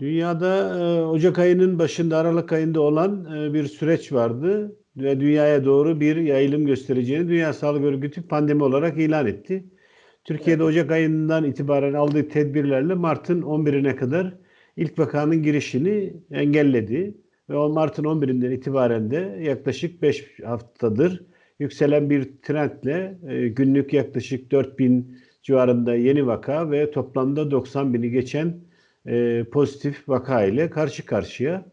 Dünyada e, Ocak ayının başında, Aralık ayında olan e, bir süreç vardı ve dünyaya doğru bir yayılım göstereceğini Dünya Sağlık Örgütü pandemi olarak ilan etti. Türkiye'de Ocak ayından itibaren aldığı tedbirlerle Mart'ın 11'ine kadar ilk vakanın girişini engelledi. Ve o Mart'ın 11'inden itibaren de yaklaşık 5 haftadır yükselen bir trendle e, günlük yaklaşık 4000 civarında yeni vaka ve toplamda 90 bini geçen e, pozitif vaka ile karşı karşıya.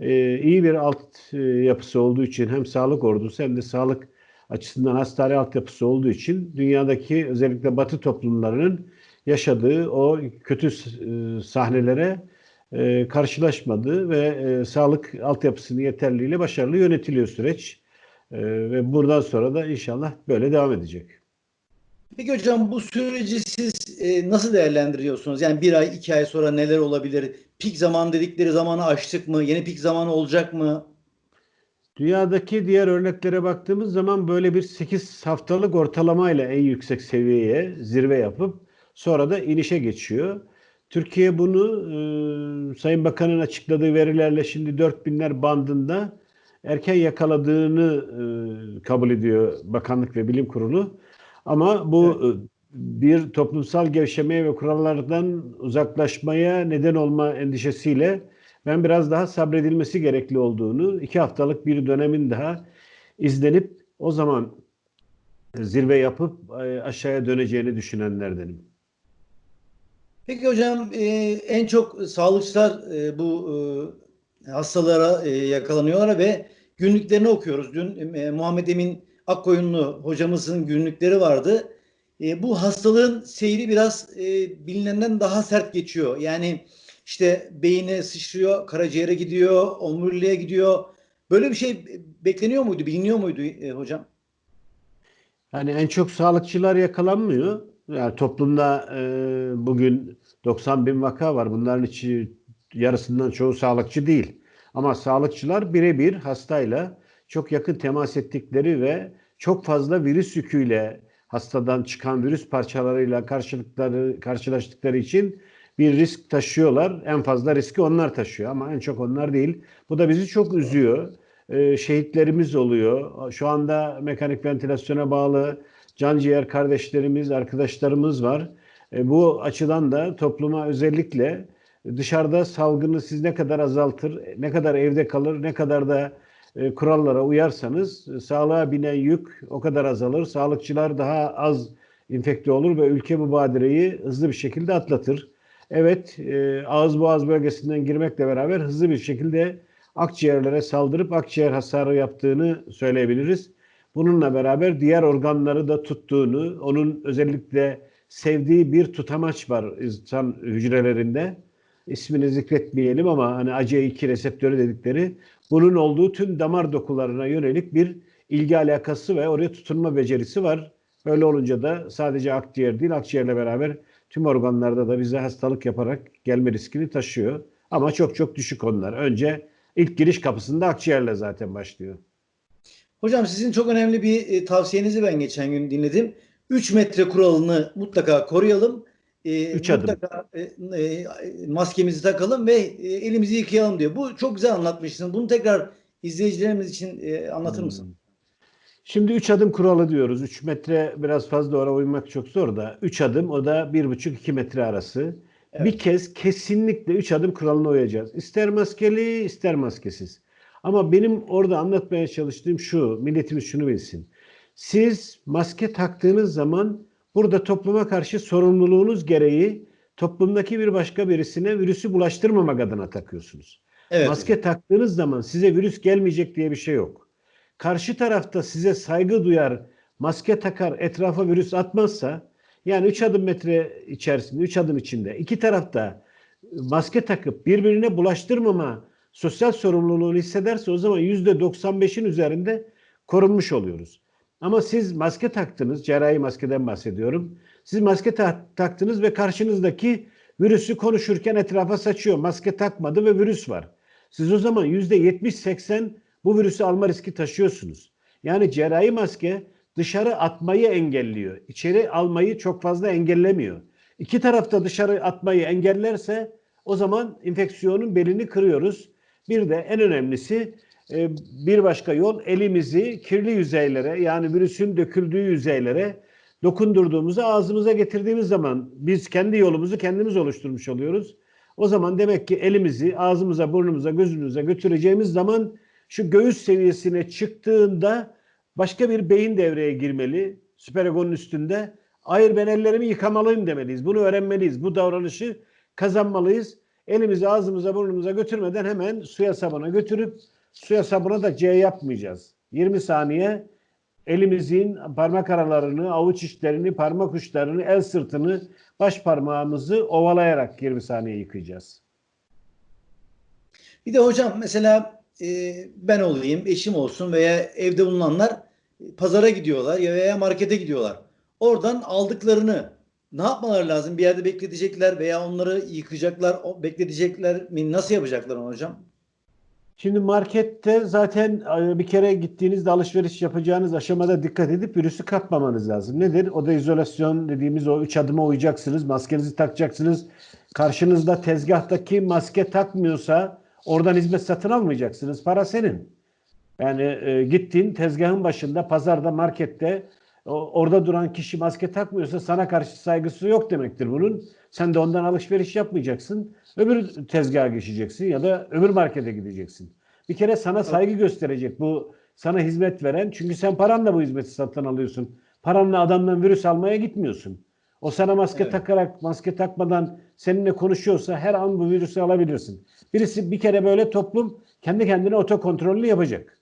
E, iyi bir alt e, yapısı olduğu için hem sağlık ordusu hem de sağlık açısından hastane altyapısı olduğu için dünyadaki özellikle batı toplumlarının yaşadığı o kötü e, sahnelere e, karşılaşmadı ve e, sağlık altyapısının yeterliğiyle başarılı yönetiliyor süreç. E, ve buradan sonra da inşallah böyle devam edecek. Peki hocam bu süreci siz e, nasıl değerlendiriyorsunuz? Yani bir ay, iki ay sonra neler olabilir? Pik zaman dedikleri zamanı aştık mı? Yeni pik zamanı olacak mı? Dünyadaki diğer örneklere baktığımız zaman böyle bir 8 haftalık ortalamayla en yüksek seviyeye zirve yapıp sonra da inişe geçiyor. Türkiye bunu e, Sayın Bakan'ın açıkladığı verilerle şimdi 4000'ler bandında erken yakaladığını e, kabul ediyor Bakanlık ve Bilim Kurulu. Ama bu evet. bir toplumsal gevşemeye ve kurallardan uzaklaşmaya neden olma endişesiyle ben biraz daha sabredilmesi gerekli olduğunu, iki haftalık bir dönemin daha izlenip o zaman zirve yapıp aşağıya döneceğini düşünenlerdenim. Peki hocam en çok sağlıkçılar bu hastalara yakalanıyorlar ve günlüklerini okuyoruz. Dün Muhammed Emin Akkoyunlu hocamızın günlükleri vardı. E, bu hastalığın seyri biraz e, bilinenden daha sert geçiyor. Yani işte beyine sıçrıyor, karaciğere gidiyor, omuriliğe gidiyor. Böyle bir şey bekleniyor muydu, biliniyor muydu e, hocam? Yani en çok sağlıkçılar yakalanmıyor. Yani toplumda e, bugün 90 bin vaka var. Bunların içi yarısından çoğu sağlıkçı değil. Ama sağlıkçılar birebir hastayla çok yakın temas ettikleri ve çok fazla virüs yüküyle hastadan çıkan virüs parçalarıyla karşılıkları karşılaştıkları için bir risk taşıyorlar. En fazla riski onlar taşıyor ama en çok onlar değil. Bu da bizi çok üzüyor. Ee, şehitlerimiz oluyor. Şu anda mekanik ventilasyona bağlı can ciğer kardeşlerimiz, arkadaşlarımız var. E, bu açıdan da topluma özellikle dışarıda salgını siz ne kadar azaltır, ne kadar evde kalır, ne kadar da e, kurallara uyarsanız e, sağlığa binen yük o kadar azalır. Sağlıkçılar daha az infekte olur ve ülke mübadireyi hızlı bir şekilde atlatır. Evet, e, ağız boğaz bölgesinden girmekle beraber hızlı bir şekilde akciğerlere saldırıp akciğer hasarı yaptığını söyleyebiliriz. Bununla beraber diğer organları da tuttuğunu, onun özellikle sevdiği bir tutamaç var insan hücrelerinde. İsmini zikretmeyelim ama hani ACE2 reseptörü dedikleri bunun olduğu tüm damar dokularına yönelik bir ilgi alakası ve oraya tutunma becerisi var. Öyle olunca da sadece akciğer değil, akciğerle beraber tüm organlarda da bize hastalık yaparak gelme riskini taşıyor. Ama çok çok düşük onlar. Önce ilk giriş kapısında akciğerle zaten başlıyor. Hocam sizin çok önemli bir e, tavsiyenizi ben geçen gün dinledim. 3 metre kuralını mutlaka koruyalım. E, Üç mutlaka adım. E, e, maskemizi takalım ve e, elimizi yıkayalım diyor. Bu çok güzel anlatmışsın. Bunu tekrar izleyicilerimiz için e, anlatır mısın? Hmm. Şimdi 3 adım kuralı diyoruz. 3 metre biraz fazla oraya uymak çok zor da. 3 adım o da 1,5-2 metre arası. Evet. Bir kez kesinlikle 3 adım kuralına uyacağız. İster maskeli ister maskesiz. Ama benim orada anlatmaya çalıştığım şu, milletimiz şunu bilsin. Siz maske taktığınız zaman burada topluma karşı sorumluluğunuz gereği toplumdaki bir başka birisine virüsü bulaştırmamak adına takıyorsunuz. Evet. Maske taktığınız zaman size virüs gelmeyecek diye bir şey yok karşı tarafta size saygı duyar, maske takar, etrafa virüs atmazsa yani 3 adım metre içerisinde, 3 adım içinde iki tarafta maske takıp birbirine bulaştırmama sosyal sorumluluğunu hissederse o zaman %95'in üzerinde korunmuş oluyoruz. Ama siz maske taktınız, cerrahi maskeden bahsediyorum. Siz maske ta- taktınız ve karşınızdaki virüsü konuşurken etrafa saçıyor. Maske takmadı ve virüs var. Siz o zaman %70-80 bu virüsü alma riski taşıyorsunuz. Yani cerrahi maske dışarı atmayı engelliyor. İçeri almayı çok fazla engellemiyor. İki tarafta dışarı atmayı engellerse O zaman enfeksiyonun belini kırıyoruz. Bir de en önemlisi bir başka yol elimizi kirli yüzeylere yani virüsün döküldüğü yüzeylere dokundurduğumuzda ağzımıza getirdiğimiz zaman biz kendi yolumuzu kendimiz oluşturmuş oluyoruz. O zaman demek ki elimizi ağzımıza, burnumuza, gözümüze götüreceğimiz zaman şu göğüs seviyesine çıktığında başka bir beyin devreye girmeli. Süperegonun üstünde. Hayır ben ellerimi yıkamalıyım demeliyiz. Bunu öğrenmeliyiz. Bu davranışı kazanmalıyız. Elimizi ağzımıza, burnumuza götürmeden hemen suya sabuna götürüp suya sabuna da C yapmayacağız. 20 saniye elimizin parmak aralarını, avuç içlerini, parmak uçlarını, el sırtını, baş parmağımızı ovalayarak 20 saniye yıkayacağız. Bir de hocam mesela e, ben olayım, eşim olsun veya evde bulunanlar e, pazara gidiyorlar ya veya markete gidiyorlar. Oradan aldıklarını ne yapmaları lazım? Bir yerde bekletecekler veya onları yıkayacaklar, bekletecekler mi? Nasıl yapacaklar onu hocam? Şimdi markette zaten e, bir kere gittiğinizde alışveriş yapacağınız aşamada dikkat edip virüsü kapmamanız lazım. Nedir? O da izolasyon dediğimiz o üç adıma uyacaksınız. Maskenizi takacaksınız. Karşınızda tezgahtaki maske takmıyorsa oradan hizmet satın almayacaksınız. Para senin. Yani e, gittin tezgahın başında, pazarda, markette orada duran kişi maske takmıyorsa sana karşı saygısı yok demektir bunun. Sen de ondan alışveriş yapmayacaksın. Öbür tezgaha geçeceksin ya da öbür markete gideceksin. Bir kere sana saygı gösterecek bu sana hizmet veren. Çünkü sen paranla bu hizmeti satın alıyorsun. Paranla adamdan virüs almaya gitmiyorsun. O sana maske Evet. takarak, maske takmadan seninle konuşuyorsa her an bu virüsü alabilirsin. Birisi bir kere böyle toplum kendi kendine otokontrollü yapacak.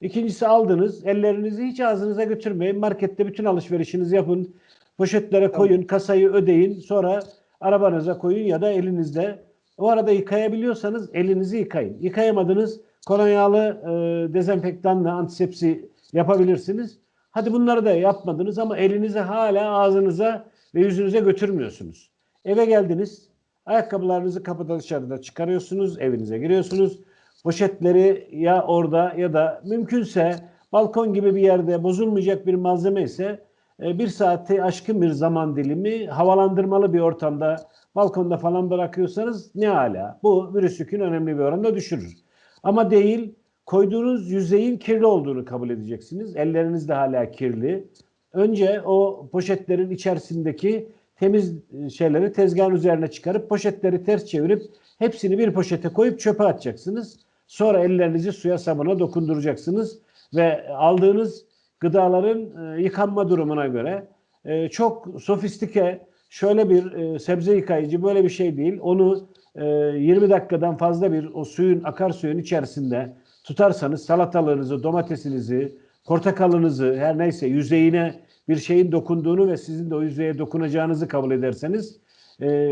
İkincisi aldınız, ellerinizi hiç ağzınıza götürmeyin. Markette bütün alışverişinizi yapın. Poşetlere koyun, kasayı ödeyin. Sonra arabanıza koyun ya da elinizde. O arada yıkayabiliyorsanız elinizi yıkayın. Yıkayamadınız, kolonyalı e, dezenfektanla antisepsi yapabilirsiniz. Hadi bunları da yapmadınız ama elinizi hala ağzınıza ve yüzünüze götürmüyorsunuz. Eve geldiniz, ayakkabılarınızı kapıda dışarıda çıkarıyorsunuz, evinize giriyorsunuz. Poşetleri ya orada ya da mümkünse balkon gibi bir yerde bozulmayacak bir malzeme ise e, bir saate aşkın bir zaman dilimi havalandırmalı bir ortamda balkonda falan bırakıyorsanız ne ala. Bu virüs yükünü önemli bir oranda düşürür. Ama değil koyduğunuz yüzeyin kirli olduğunu kabul edeceksiniz. Elleriniz de hala kirli. Önce o poşetlerin içerisindeki temiz e, şeyleri tezgahın üzerine çıkarıp poşetleri ters çevirip hepsini bir poşete koyup çöpe atacaksınız. Sonra ellerinizi suya sabuna dokunduracaksınız ve aldığınız gıdaların e, yıkanma durumuna göre e, çok sofistike şöyle bir e, sebze yıkayıcı böyle bir şey değil. Onu e, 20 dakikadan fazla bir o suyun akarsuyun içerisinde tutarsanız salatalığınızı, domatesinizi, portakalınızı her neyse yüzeyine bir şeyin dokunduğunu ve sizin de o yüzeye dokunacağınızı kabul ederseniz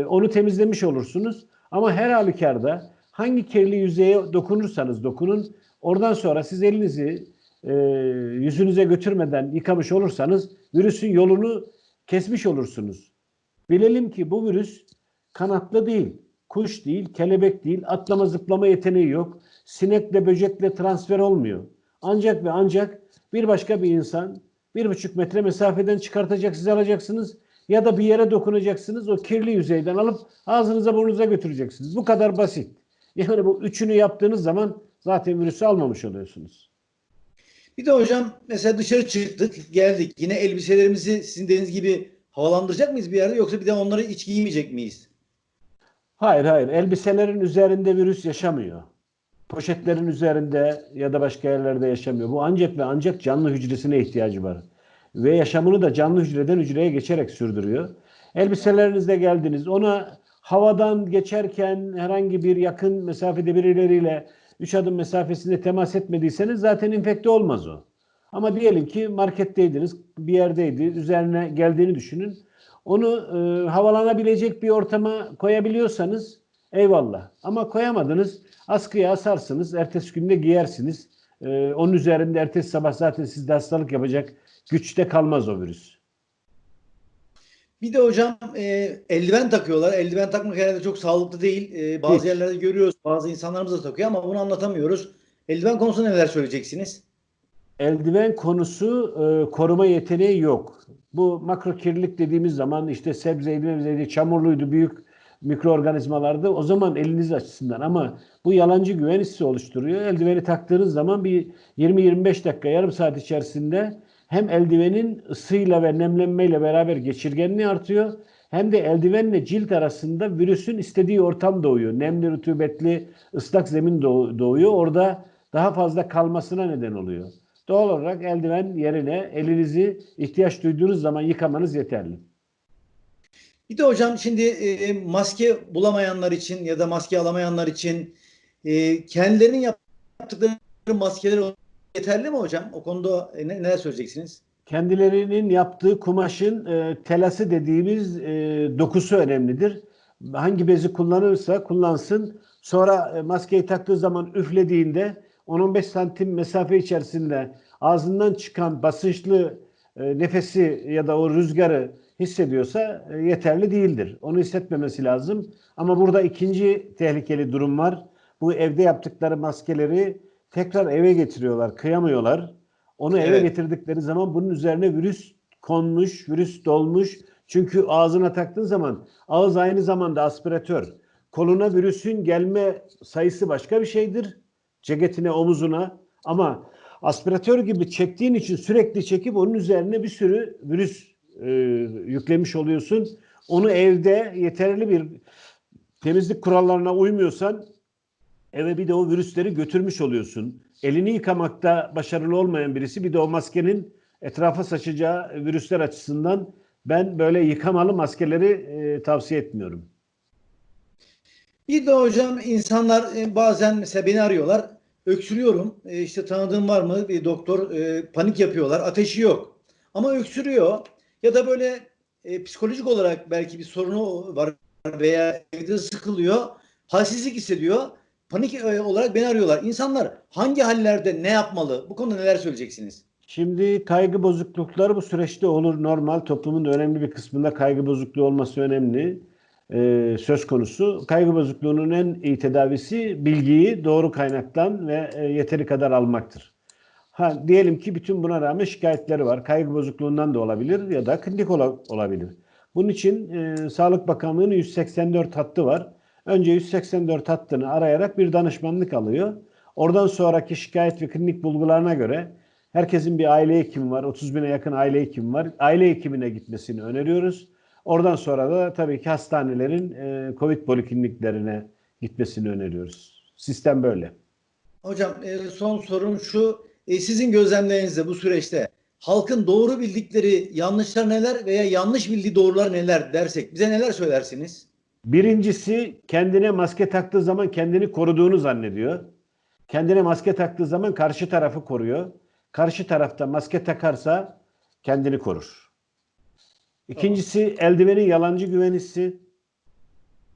onu temizlemiş olursunuz. Ama her halükarda hangi kirli yüzeye dokunursanız dokunun oradan sonra siz elinizi e, yüzünüze götürmeden yıkamış olursanız virüsün yolunu kesmiş olursunuz. Bilelim ki bu virüs kanatlı değil, kuş değil, kelebek değil, atlama zıplama yeteneği yok. Sinekle böcekle transfer olmuyor. Ancak ve ancak bir başka bir insan bir buçuk metre mesafeden çıkartacak siz alacaksınız ya da bir yere dokunacaksınız o kirli yüzeyden alıp ağzınıza burnunuza götüreceksiniz. Bu kadar basit. Yani bu üçünü yaptığınız zaman zaten virüsü almamış oluyorsunuz. Bir de hocam mesela dışarı çıktık, geldik. Yine elbiselerimizi sizin dediğiniz gibi havalandıracak mıyız bir yerde yoksa bir de onları hiç giymeyecek miyiz? Hayır hayır elbiselerin üzerinde virüs yaşamıyor. Poşetlerin üzerinde ya da başka yerlerde yaşamıyor. Bu ancak ve ancak canlı hücresine ihtiyacı var. Ve yaşamını da canlı hücreden hücreye geçerek sürdürüyor. Elbiselerinizle geldiniz. Ona havadan geçerken herhangi bir yakın mesafede birileriyle 3 adım mesafesinde temas etmediyseniz zaten infekte olmaz o. Ama diyelim ki marketteydiniz, bir yerdeydi, üzerine geldiğini düşünün. Onu e, havalanabilecek bir ortama koyabiliyorsanız eyvallah. Ama koyamadınız, askıya asarsınız, ertesi günde giyersiniz. E, onun üzerinde ertesi sabah zaten sizde hastalık yapacak güçte kalmaz o virüs. Bir de hocam e, eldiven takıyorlar. Eldiven takmak herhalde çok sağlıklı değil. E, bazı Hiç. yerlerde görüyoruz. Bazı insanlarımız da takıyor ama bunu anlatamıyoruz. Eldiven konusunda neler söyleyeceksiniz? Eldiven konusu e, koruma yeteneği yok. Bu makro kirlilik dediğimiz zaman işte sebzeydi, mebzeydi, çamurluydu, büyük mikroorganizmalarda o zaman eliniz açısından ama bu yalancı güven hissi oluşturuyor. Eldiveni taktığınız zaman bir 20-25 dakika yarım saat içerisinde hem eldivenin ısıyla ve nemlenmeyle beraber geçirgenliği artıyor hem de eldivenle cilt arasında virüsün istediği ortam doğuyor. Nemli, rutubetli, ıslak zemin doğ- doğuyor. Orada daha fazla kalmasına neden oluyor. Doğal olarak eldiven yerine elinizi ihtiyaç duyduğunuz zaman yıkamanız yeterli. Bir de hocam şimdi e, maske bulamayanlar için ya da maske alamayanlar için e, kendilerinin yaptıkları maskeler yeterli mi hocam? O konuda ne, neler söyleyeceksiniz? Kendilerinin yaptığı kumaşın e, telası dediğimiz e, dokusu önemlidir. Hangi bezi kullanırsa kullansın. Sonra e, maskeyi taktığı zaman üflediğinde 10-15 santim mesafe içerisinde ağzından çıkan basınçlı e, nefesi ya da o rüzgarı hissediyorsa e, yeterli değildir. Onu hissetmemesi lazım. Ama burada ikinci tehlikeli durum var. Bu evde yaptıkları maskeleri tekrar eve getiriyorlar, kıyamıyorlar. Onu eve Evet. getirdikleri zaman bunun üzerine virüs konmuş, virüs dolmuş. Çünkü ağzına taktığın zaman ağız aynı zamanda aspiratör. Koluna virüsün gelme sayısı başka bir şeydir. Ceketine, omuzuna. Ama aspiratör gibi çektiğin için sürekli çekip onun üzerine bir sürü virüs e, yüklemiş oluyorsun. Onu evde yeterli bir temizlik kurallarına uymuyorsan eve bir de o virüsleri götürmüş oluyorsun. Elini yıkamakta başarılı olmayan birisi bir de o maskenin etrafa saçacağı virüsler açısından ben böyle yıkamalı maskeleri e, tavsiye etmiyorum. Bir de hocam insanlar e, bazen mesela beni arıyorlar. Öksürüyorum. E, işte tanıdığım var mı? Bir doktor e, panik yapıyorlar. Ateşi yok. Ama öksürüyor. Ya da böyle e, psikolojik olarak belki bir sorunu var veya evde sıkılıyor. Halsizlik hissediyor. Panik e, olarak beni arıyorlar. İnsanlar hangi hallerde ne yapmalı? Bu konuda neler söyleyeceksiniz? Şimdi kaygı bozuklukları bu süreçte olur normal. Toplumun önemli bir kısmında kaygı bozukluğu olması önemli. Ee, söz konusu. Kaygı bozukluğunun en iyi tedavisi bilgiyi doğru kaynaktan ve e, yeteri kadar almaktır. Ha, diyelim ki bütün buna rağmen şikayetleri var. Kaygı bozukluğundan da olabilir ya da klinik ola- olabilir. Bunun için e, Sağlık Bakanlığı'nın 184 hattı var. Önce 184 hattını arayarak bir danışmanlık alıyor. Oradan sonraki şikayet ve klinik bulgularına göre herkesin bir aile hekimi var. 30 bine yakın aile hekimi var. Aile hekimine gitmesini öneriyoruz. Oradan sonra da tabii ki hastanelerin e, COVID polikliniklerine gitmesini öneriyoruz. Sistem böyle. Hocam e, son sorum şu. E, sizin gözlemlerinizde bu süreçte halkın doğru bildikleri yanlışlar neler veya yanlış bildiği doğrular neler dersek bize neler söylersiniz? Birincisi kendine maske taktığı zaman kendini koruduğunu zannediyor. Kendine maske taktığı zaman karşı tarafı koruyor. Karşı tarafta maske takarsa kendini korur. İkincisi eldivenin yalancı güven hissi.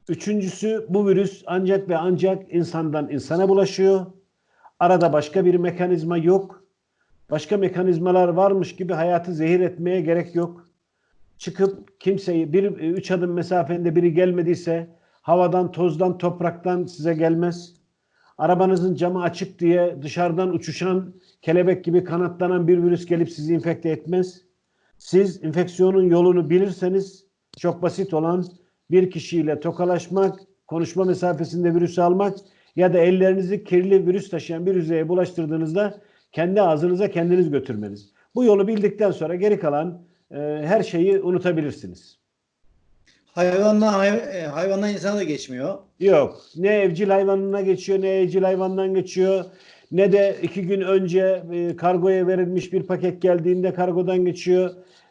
Üçüncüsü bu virüs ancak ve ancak insandan insana bulaşıyor. Arada başka bir mekanizma yok. Başka mekanizmalar varmış gibi hayatı zehir etmeye gerek yok çıkıp kimseyi bir üç adım mesafende biri gelmediyse havadan, tozdan, topraktan size gelmez. Arabanızın camı açık diye dışarıdan uçuşan kelebek gibi kanatlanan bir virüs gelip sizi infekte etmez. Siz enfeksiyonun yolunu bilirseniz çok basit olan bir kişiyle tokalaşmak, konuşma mesafesinde virüsü almak ya da ellerinizi kirli virüs taşıyan bir yüzeye bulaştırdığınızda kendi ağzınıza kendiniz götürmeniz. Bu yolu bildikten sonra geri kalan e, her şeyi unutabilirsiniz. Hayvanla hay- e, hayvanla insana da geçmiyor. Yok. Ne evcil hayvanına geçiyor, ne evcil hayvandan geçiyor. Ne de iki gün önce e, kargoya verilmiş bir paket geldiğinde kargodan geçiyor.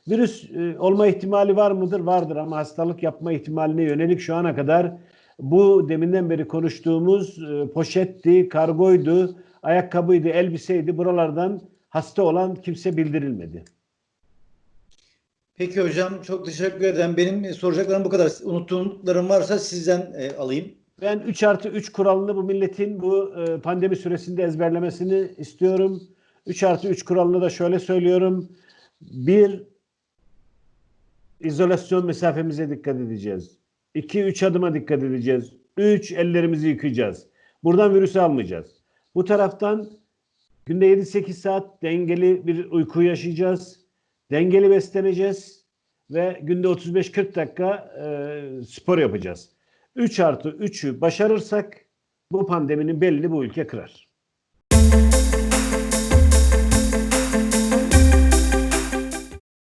Virüs e, olma ihtimali var mıdır? Vardır ama hastalık yapma ihtimaline yönelik şu ana kadar bu deminden beri konuştuğumuz e, poşetti, kargoydu, ayakkabıydı, elbiseydi buralardan hasta olan kimse bildirilmedi. Peki hocam çok teşekkür ederim. Benim e, soracaklarım bu kadar. Unuttuklarım varsa sizden e, alayım. Ben 3 artı 3 kuralını bu milletin bu e, pandemi süresinde ezberlemesini istiyorum. 3 artı 3 kuralını da şöyle söylüyorum. Bir, izolasyon mesafemize dikkat edeceğiz. 2 üç adıma dikkat edeceğiz. 3 ellerimizi yıkayacağız. Buradan virüsü almayacağız. Bu taraftan günde 7-8 saat dengeli bir uyku yaşayacağız. Dengeli besleneceğiz ve günde 35-40 dakika e, spor yapacağız. 3 artı 3'ü başarırsak bu pandeminin belini bu ülke kırar.